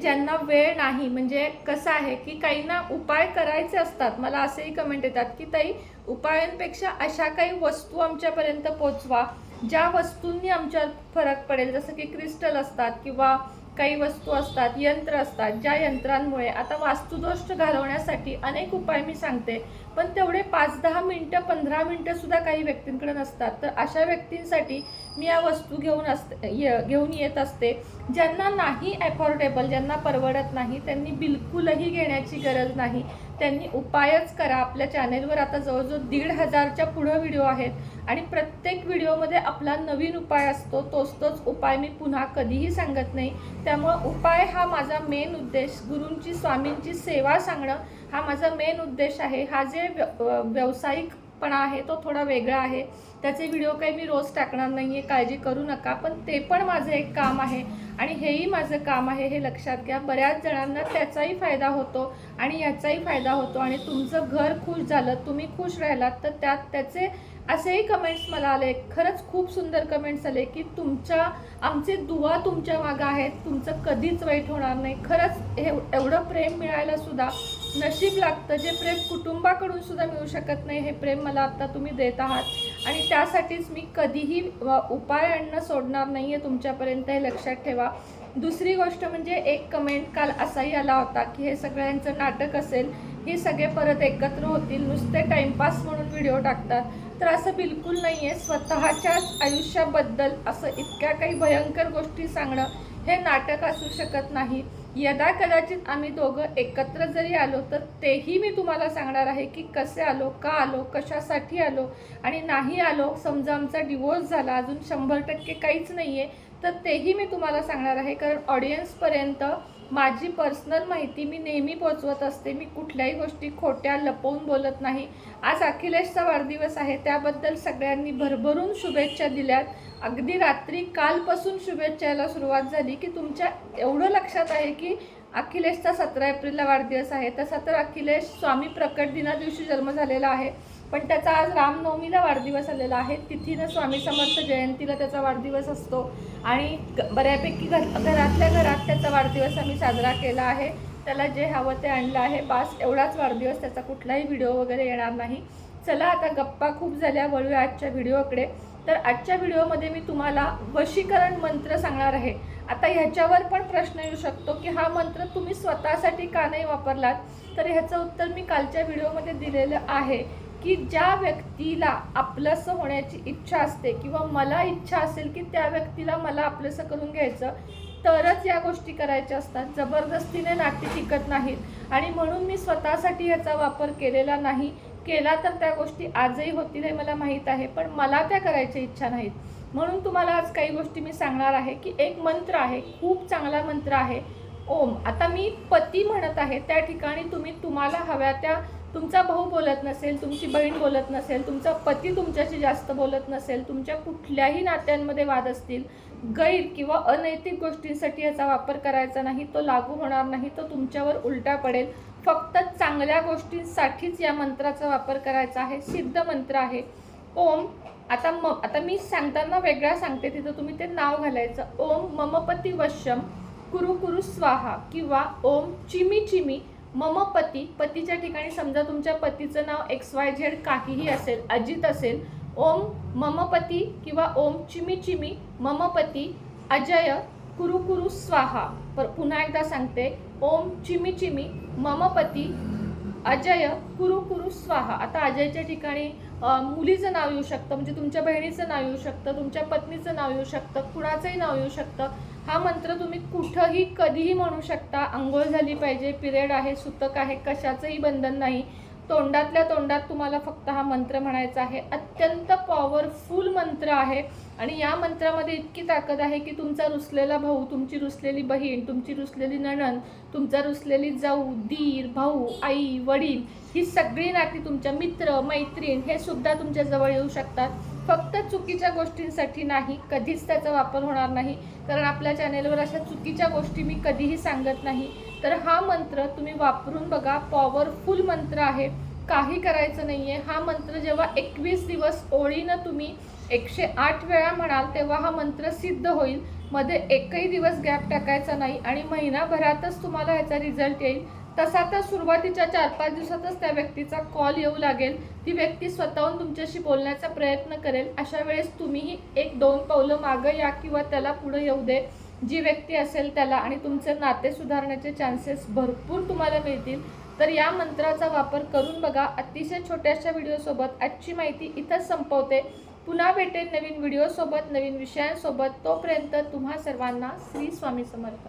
ज्यांना वेळ नाही म्हणजे कसं आहे की काहींना उपाय करायचे असतात. मला असेही कमेंट येतात की ताई उपायांपेक्षा अशा काही वस्तू आमच्यापर्यंत पोचवा. ज्या वस्तूंनी आमच्यात फरक पडेल जसं की क्रिस्टल असतात किंवा काही वस्तू असतात यंत्र असतात ज्या यंत्रांमुळे आता वास्तुदोष घालवण्यासाठी अनेक उपाय मी सांगते. पण तेवढे पाच दहा मिनटं पंधरा मिनटं सुद्धा काही व्यक्तींकडे नसतात. तर अशा व्यक्तींसाठी मी या वस्तू घेऊन असते घेऊन येत असते. ज्यांना नाही ॲफोर्डेबल ज्यांना परवडत नाही त्यांनी बिलकुलही घेण्याची गरज नाही. त्यांनी उपायच करा. आपल्या चॅनेलवर आता जवळजवळ दीड हजारच्या पुढं व्हिडिओ आहेत. आणि प्रत्येक व्हिडिओमध्ये आपला नवीन उपाय असतो. तोच तोच उपाय मी पुन्हा कधीही सांगत नाही. त्यामुळं उपाय हा माझा मेन उद्देश. गुरूंची स्वामींची सेवा सांगणं. हा माझा मेन उद्देश आहे. हा जे व्य- व्यावसायिकपणा आहे तो थोडा वेगळा आहे. त्याचे व्हिडिओ काही मी रोज टाकणार नाही आहे काळजी करू नका पण ते पण माझं एक काम आहे. आणि हेही माझं काम आहे हे लक्षात घ्या. बऱ्याच जणांना त्याचाही फायदा होतो आणि याचाही फायदा होतो. आणि तुमचं घर खुश झालं तुम्ही खुश राहिलात तर त्यात त्याचे असेही कमेंट्स मला आले. खरंच खूप सुंदर कमेंट्स आले की तुमच्या आमचे दुवा तुमच्या मागं आहेत. तुमचं कधीच वाईट होणार नाही. खरंच हे एवढं प्रेम मिळायला सुद्धा नशीब लागतं जे प्रेम कुटुंबाकडून सुद्धा मिळू शकत नाही हे प्रेम मला आत्ता तुम्ही देत आहात. आणि त्यासाठीच मी कधीही व- उपाय आणणं सोडणार नाही आहे तुमच्यापर्यंत हे लक्षात ठेवा. दुसरी गोष्ट म्हणजे एक कमेंट काल असाही आला होता की हे सगळ्यांचं नाटक असेल हे सगळे परत एकत्र होतील नुसते टाइमपास म्हणून व्हिडिओ टाकतात. तर असं बिलकुल नाही आहे स्वतःच्याच आयुष्याबद्दल असं इतक्या काही भयंकर गोष्टी सांगणं हे नाटक असू शकत नाही. यदा कदाचित आम्ही दोघं एकत्र जरी आलो तर तेही मी तुम्हाला सांगणार आहे की कसे आलो का आलो कशासाठी आलो आणि नाही आलो समजा आमचा डिवोर्स झाला अजून शंभर टक्के काहीच नाही आहे तर तेही मी तुम्हाला सांगणार आहे कारण ऑडियन्सपर्यंत माझी पर्सनल माहिती मी नेहमी पोचवत असते. मी कुठल्याही गोष्टी खोट्या लपवून बोलत नाही. आज अखिलेशचा वाढदिवस आहे त्याबद्दल सगळ्यांनी भरभरून शुभेच्छा दिल्यात. अगदी रात्री कालपासून शुभेच्छा सुरुवात झाली की तुमच्या एवढं लक्षात आहे की अखिलेशचा सतरा एप्रिलला वाढदिवस आहे. तसा तर अखिलेश स्वामी प्रकट दिना दिवशी जन्म झालेला आहे. पण त्याचा आज रामनवमीला वाढदिवस आलेला आहे. तिथीनं स्वामी समर्थ जयंतीला त्याचा वाढदिवस असतो. आणि ग- बऱ्यापैकी घर घरातल्या घरात त्याचा वाढदिवस आम्ही साजरा केला आहे. त्याला जे हवं ते आणलं आहे. बास एवढाच वाढदिवस त्याचा कुठलाही व्हिडिओ वगैरे येणार नाही. चला आता गप्पा खूप झाल्या. वळूया आजच्या व्हिडिओकडे. तर आजच्या व्हिडिओमध्ये मी तुम्हाला वशीकरण मंत्र सांगणार आहे. आता ह्याच्यावर पण प्रश्न येऊ शकतो की हा मंत्र तुम्ही स्वतःसाठी का नाही वापरलात? तर ह्याचं उत्तर मी कालच्या व्हिडिओमध्ये दिलेलं आहे. की ज्या व्यक्तीला आपलंसं होण्याची इच्छा असते किंवा मला इच्छा असेल की त्या व्यक्तीला मला आपलंसं करून घ्यायचं तरच या गोष्टी करायच्या असतात. जबरदस्तीने नाट्य टिकत नाहीत. आणि म्हणून मी स्वतःसाठी ह्याचा वापर केलेला नाही. केला तर त्या गोष्टी आजही होतील हे मला माहीत आहे पण मला त्या करायची इच्छा नाहीत. म्हणून तुम्हाला आज काही गोष्टी मी सांगणार आहे की एक मंत्र आहे खूप चांगला मंत्र आहे. ओम. आता मी पती म्हणत आहे त्या ठिकाणी तुम्ही तुम्हाला हव्या त्या तुमचा भाऊ बोलत नसेल तुमची बहीण बोलत नसेल तुमचा पती तुमच्याशी जास्त बोलत नसेल तुमच्या कुठल्याही नात्यांमध्ये वाद असतील गैर किंवा अनैतिक गोष्टींसाठी याचा वापर करायचा नाही तो लागू होणार नाही तो तुमच्यावर उलटा पडेल. फक्त चांगल्या गोष्टींसाठीच या मंत्राचा वापर करायचा आहे सिद्ध मंत्र आहे. ओम आता म आता मी सांगताना वेगळा सांगते तिथं तुम्ही ते नाव घालायचं. ओम ममपती वश्यम कुरु कुरु स्वाहा किंवा ओम चिमी चिमी मम पती पतीच्या ठिकाणी समजा तुमच्या पतीचं नाव एक्स वाय झेड काहीही असेल अजित असेल ओम मम पती किंवा ओम चिमी चिमी मम पती अजय कुरु कुरु स्वाहा. पर पुन्हा एकदा सांगते ओम चिमी चिमी मम पती अजय कुरु कुरु स्वाहा. आता अजयच्या ठिकाणी मुलीचं नाव येऊ शकतं म्हणजे तुमच्या बहिणीचं नाव येऊ शकतं तुमच्या पत्नीचं नाव येऊ शकतं कुणाचंही नाव येऊ शकतं. हा मंत्र तुम्ही कुठंही कधीही म्हणू शकता. आंघोळ झाली पाहिजे पिरियड आहे सुतक आहे कशाचंही बंधन नाही. तोंडातल्या तोंडात तुम्हाला फक्त हा मंत्र म्हणायचा आहे. अत्यंत पॉवरफुल मंत्र आहे. आणि या मंत्रामध्ये इतकी ताकद आहे की तुमचा रुसलेला भाऊ तुमची रुसलेली बहीण तुमची रुसलेली नणंद तुमचा रुसलेली जाऊ दीर भाऊ आई वडील ही सगळी नाती तुमच्या मित्र मैत्रीण हे सुद्धा तुमच्या जवळ येऊ शकतात. फक्त चुकीच्या गोष्टींसाठी नाही कधीच त्याचा वापर होणार नाही. कारण आपल्या चॅनेलवर अशा चुकीच्या गोष्टी मी कधीही सांगत नाही. तर हा मंत्र तुम्ही वापरून बघा. पॉवरफुल मंत्र आहे. काही करायचं नाही आहे हा मंत्र जेव्हा एकवीस दिवस ओळीनं तुम्ही एकशे आठ वेळा म्हणाल तेव्हा हा मंत्र सिद्ध होईल. मध्ये एकही दिवस गॅप टाकायचा नाही आणि महिनाभरातच तुम्हाला ह्याचा रिझल्ट येईल. तसा तर सुरुवातीच्या चार पाच दिवसातच त्या व्यक्तीचा कॉल येऊ लागेल. ती व्यक्ती स्वतःहून तुमच्याशी बोलण्याचा प्रयत्न करेल. अशा वेळेस तुम्हीही एक दोन पावलं मागं या किंवा त्याला पुढं येऊ दे. जी व्यक्ती असेल त्याला आणि तुमचे नाते सुधारण्याचे चान्सेस भरपूर तुम्हाला मिळतील. तर या मंत्राचा वापर करून बघा. अतिशय छोट्याशा व्हिडिओसोबत आजची माहिती इथंच संपवते. पुन्हा भेटेन नवीन व्हिडिओसोबत नवीन विषयांसोबत. तोपर्यंत तुम्हा सर्वांना श्री स्वामी समर्थ.